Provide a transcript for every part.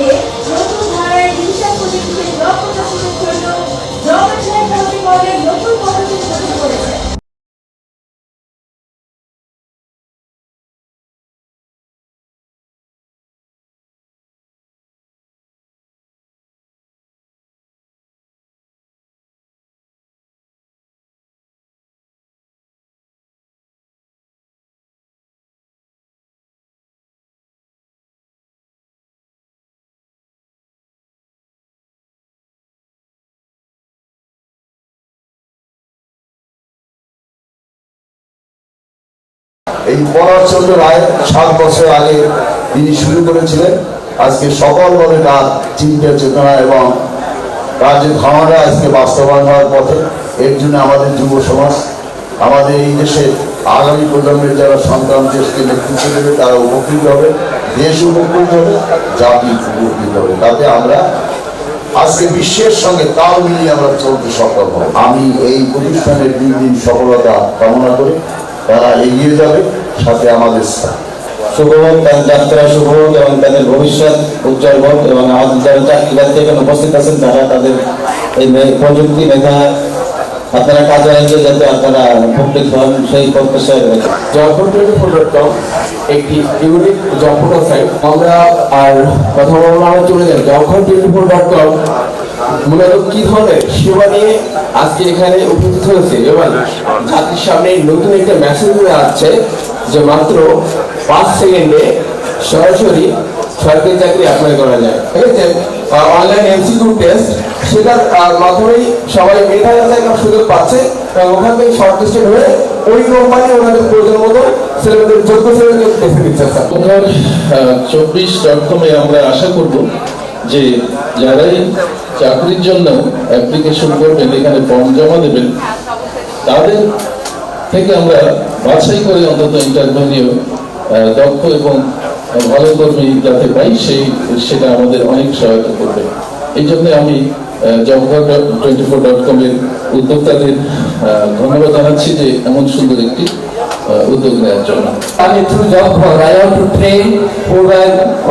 মধ্যে নতুন ধারায় ডিজিটাল প্রযুক্তিকে ব্লক প্রকাশনের জন্য জগৎ সাহেব কলেজ নতুন পদক্ষেপ এই পরাশচন্দ্র রায় সাত বছর আগে তিনি শুরু করেছিলেন। আজকে সকলভাবে তার চিন্তা চেতনা এবং কাজের ধারণা আজকে বাস্তবায়ন হওয়ার পথে। এর জন্য আমাদের যুব সমাজ, আমাদের এই দেশের আগামী প্রজন্মের যারা সন্তান, দেশকে নেতৃত্ব দেবে, তারা উপকৃত হবে, দেশ উপকৃত হবে, জাতি উপকৃত হবে। তাতে আমরা আজকে বিশ্বের সঙ্গে তাল মিলিয়ে আমরা চলতে সক্ষম হব। আমি এই প্রতিষ্ঠানের দিন দিন সফলতা কামনা করি। তারা এগিয়ে যাবে, সাথে আমাদের সাথে শুভ হোক তাদের যাত্রা শুভ হোক এবং তাদের ভবিষ্যৎ উজ্জ্বল হোক এবং আমাদের যারা চাকরি বাকরি এখানে উপস্থিত আছেন, তারা তাদের এই প্রযুক্তি মেধা, আপনারা কাজে লাগিয়ে যাতে আপনারা উপকৃত হন, সেই প্রত্যাশায় রয়েছে। জবফোর টোয়েন্টি ডট কম একটি ইউনিক জয়পুর আমরা আর কথা বলব আমরা চলে যাই। জবফোর টোয়েন্টি ডট কম মূলত কি ধরনের সেবা নিয়ে আজকে এখানে উপস্থিত হয়েছে? এবং জাতির সামনে নতুন একটা মেসেজ হয়ে আসছে যে মাত্র পাঁচ সেকেন্ডে সরাসরি সরকারি চাকরি অ্যাপ্লাই করা যায়। ঠিক আছে? অনলাইন এমসিকিউ টেস্ট সেটার মাধ্যমেই সবাই মেধা করার সুযোগ পাচ্ছে। ওখান থেকে শর্ট লিস্টেড হয়ে ওই কোম্পানি ওনাদের প্রয়োজন মতো যোগ্য দিচ্ছে স্যার চব্বিশ ডট কমে আমরা আশা করব যে যারাই চাকরির জন্য অ্যাপ্লিকেশন করবেন, এখানে ফর্ম জমা দেবেন, তাদের থেকে আমরা বাছাই করে অন্তত ইন্টারভিউ দক্ষ এবং ভালো কর্মী যাতে পাই, সেই, সেটা আমাদের অনেক সহায়তা করবে। এই জন্য আমি জবঘর টোয়েন্টি ফোর ডট কমের উদ্যোক্তাদের ধন্যবাদ জানাচ্ছি যে এমন সুন্দর একটি উদ্যোগ নেওয়ার জন্য mean, through job for I want to train. Whoever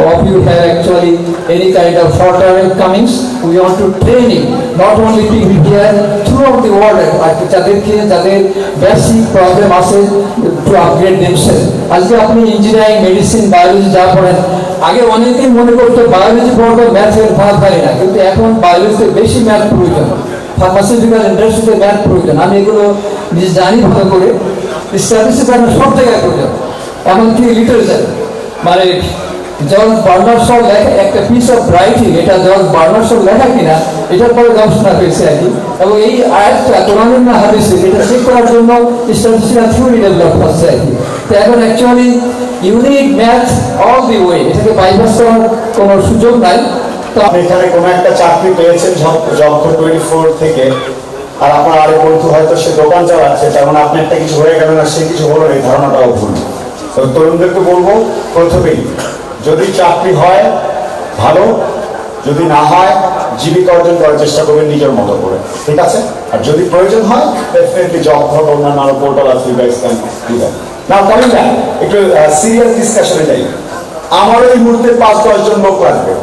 of you have actually any kind of short-term comings. We want to train him, not only people here, throughout the world. আর যাদেরকে যাদের বেসিক প্রবলেম আছে to upgrade themselves আজকে আপনি engineering medicine biology যা পড়েন আগে অনেকেই মনে করতো বায়োলজি পড়ব ম্যাথের ভাগ পারি না। কিন্তু এখন বায়োলজিতে বেশি ম্যাথ প্রয়োজন। ফার্মাসিউটিক্যাল ইন্ডাস্ট্রিতে ম্যাথ প্রয়োজন। আমি এগুলো জানি ভালো করে। স্ট্যাটিস্টিক্স আমরা সব জায়গায় প্রয়োজন এমনকি লিটারেচার মানে জর্জ বার্নার্সল লেখা, একটা পিস অফ রাইটিং এটা জর্জ বার্নার্সল লেখা কিনা, এটার পরে গবেষণা হয়েছে আর কি। এবং এই আয়াতটা কোরআনের না হাদিসে, এটা চেক করার জন্য স্ট্যাটিস্টিক্যাল থিওরি ডেভেলপ হচ্ছে আর কি। তো এখন actually unique math all the way এটাকে বাইপাস করার কোনো সুযোগ নাই। তো এখানে কোনো একটা চাকরি পেয়েছেন জব টোয়েন্টি ফোর থেকে আর আপনার আরেক বন্ধু হয়তো সে দোকান চালাচ্ছে, তার মানে আপনি একটা কিছু হয়ে গেল না, সে কিছু হলো এই ধারণাটাও ভুল। তো তরুণদেরকে বলব, প্রথমেই, যদি চাকরি হয়, ভালো, যদি না হয়, জীবিকা অর্জন করার চেষ্টা করবেন নিজের মতো করে, ঠিক আছে? আর যদি প্রয়োজন হয় ডেফিনেটলি জব ঘট অন্যান্য পোর্টাল আছে নাও কামিং ব্যাক একটু সিরিয়াস ডিসকাশনে যাই। আমার এই মুহূর্তে পাঁচ দশ জন লোক লাগবে।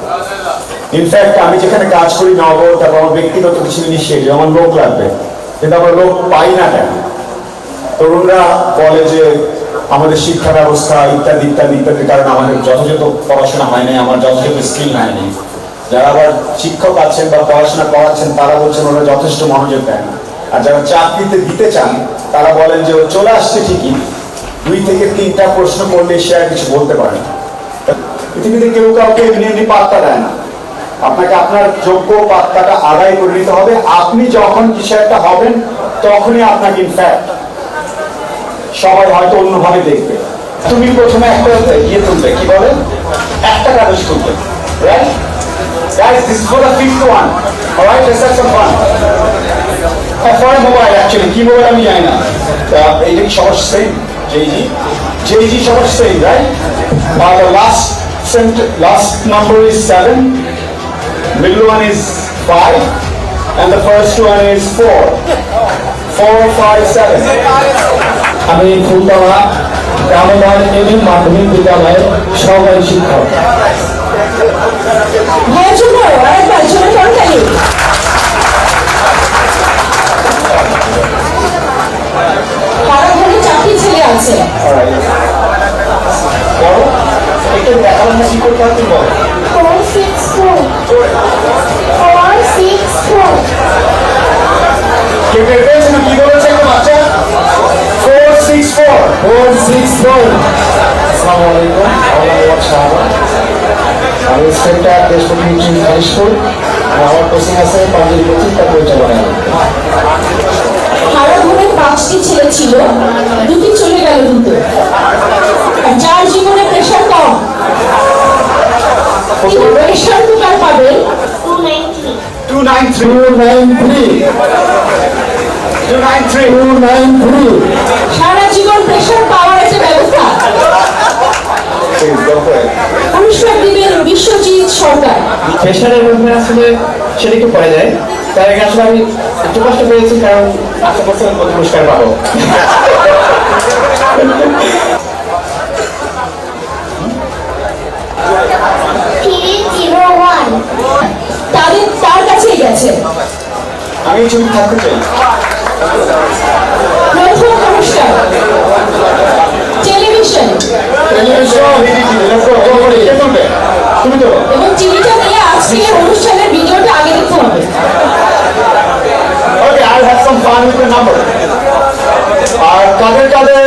ইনফ্যাক্ট আমি যেখানে কাজ করি নগর, তারপর আমার ব্যক্তিগত কিছু ইনিশিয়েটিভ আমার লোক লাগবে। কিন্তু আমরা লোক পাই না কেন? তরুণরা বলে যে আমাদের শিক্ষা ব্যবস্থা ইত্যাদি ইত্যাদি ইত্যাদির কারণে আমাদের যথাযথ পড়াশোনা হয় নাই, আমার যথাযথ স্কিল হয়নি যারা আবার শিক্ষক আছেন বা পড়াশোনা করাচ্ছেন, তারা বলছেন ওরা যথেষ্ট মনোযোগ দেয় না আর যারা চাকরিতে দিতে চান, তারা বলেন যে ও চলে আসছে ঠিকই, দুই থেকে তিনটা প্রশ্ন করলে সে আর কিছু বলতে পারে না। পৃথিবীতে কেউ কাউকে এমনি এমনি পাত্তা দেয় না। আপনাকে আপনার যোগ্য পাত্তাটা আদায় করে নিতে হবে। আপনি যখন কিছু একটা হবেন, তখনই আপনাকে ইনফ্যাক্ট সবাই হয়তো অন্যভাবে দেখবে। তুমি প্রথমে একটা ইয়ে তুলবে, কি বলে? একটা কাগজ তুলবে। আমি write number is 7 middle one is 5 and the first one is 4 4 5 7 আমি ফুলতলা গ্রামবাড়ি মাধ্যমিক বিদ্যালয়ের সহকারী শিক্ষক। আসসালামু আলাইকুম মোহাম্মদ শাহবান আমি সেন্টার দেশপ্রতি ইঞ্জিনিয়ারিং হাই স্কুল আমার কোচিং আছে পাঞ্জাবি কোচিং তার পরিচালনায় হারা ঘরে পাঁচটি ছেলে ছিল দুটি চলে গেল দ্রুত আর যার জীবনে প্রেশার কম তিনি প্রেশার কুকার পাবেন two nine three two nine three two nine three two nine three সারা জীবন প্রেশার পাওয়ার একটা ব্যবস্থা পুরস্কার দিবেন বিশ্বজিৎ সরকার প্রেশারের মধ্যে আসলে সেটা একটু পড়ে যায়। তার আগে আসলে আমি একটু কষ্ট পেয়েছি কারণ আশা করছিলাম প্রথম পুরস্কার পাবো। তাদের তার কাছেই গেছে। আমি ছবি থাকতে চাই। প্রথম পুরস্কার। টেলিভিশন তুমি তো এবং টিভিটা নিয়ে আজকের অনুষ্ঠানের ভিডিওটা আগে দেখতে হবে okay I have some fun with the number আর কাদের কাদের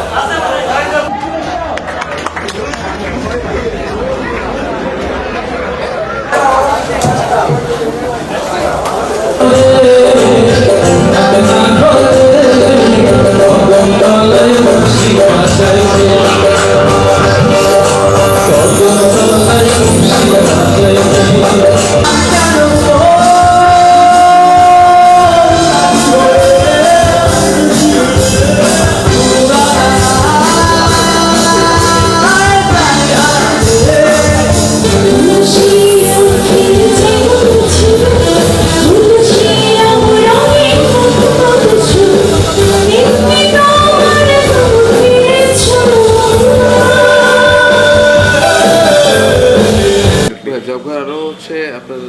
হচ্ছে আপনার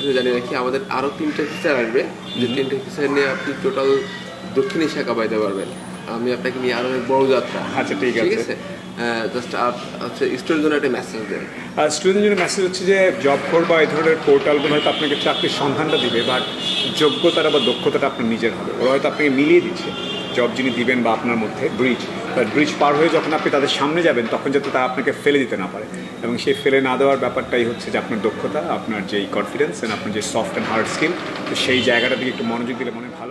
কিছু জানিয়ে রাখি আমাদের আরও তিনটে ফিচার আসবে। যে তিনটে ফিচার নিয়ে আপনি টোটাল দক্ষিণ এশিয়া কাবাইতে পারবেন। আমি আপনাকে নিয়ে আরও অনেক বড় যাত্রা। আচ্ছা, ঠিক আছে। জাস্ট হচ্ছে জন্য একটা মেসেজ দেন। আর স্টুডেন্টের মেসেজ হচ্ছে যে জব কোর বা এই ধরনের পোর্টালগুলো হয়তো আপনাকে চাকরির সন্ধানটা দিবে বাট যোগ্যতাটা বা দক্ষতাটা আপনার নিজের হবে। ওরা হয়তো আপনাকে মিলিয়ে দিচ্ছে জব যিনি দিবেন বা আপনার মধ্যে ব্রিজ ব্রিজ পার হয়ে যখন আপনি তাদের সামনে যাবেন, তখন যাতে তারা আপনাকে ফেলে দিতে না পারে। এবং সেই ফেলে না দেওয়ার ব্যাপারটাই হচ্ছে যে আপনার দক্ষতা, আপনার যেই কনফিডেন্স অ্যান্ড আপনার যে সফট অ্যান্ড হার্ড স্কিল তো সেই জায়গাটা দিকে একটু মনোযোগ দিলে মনে হয়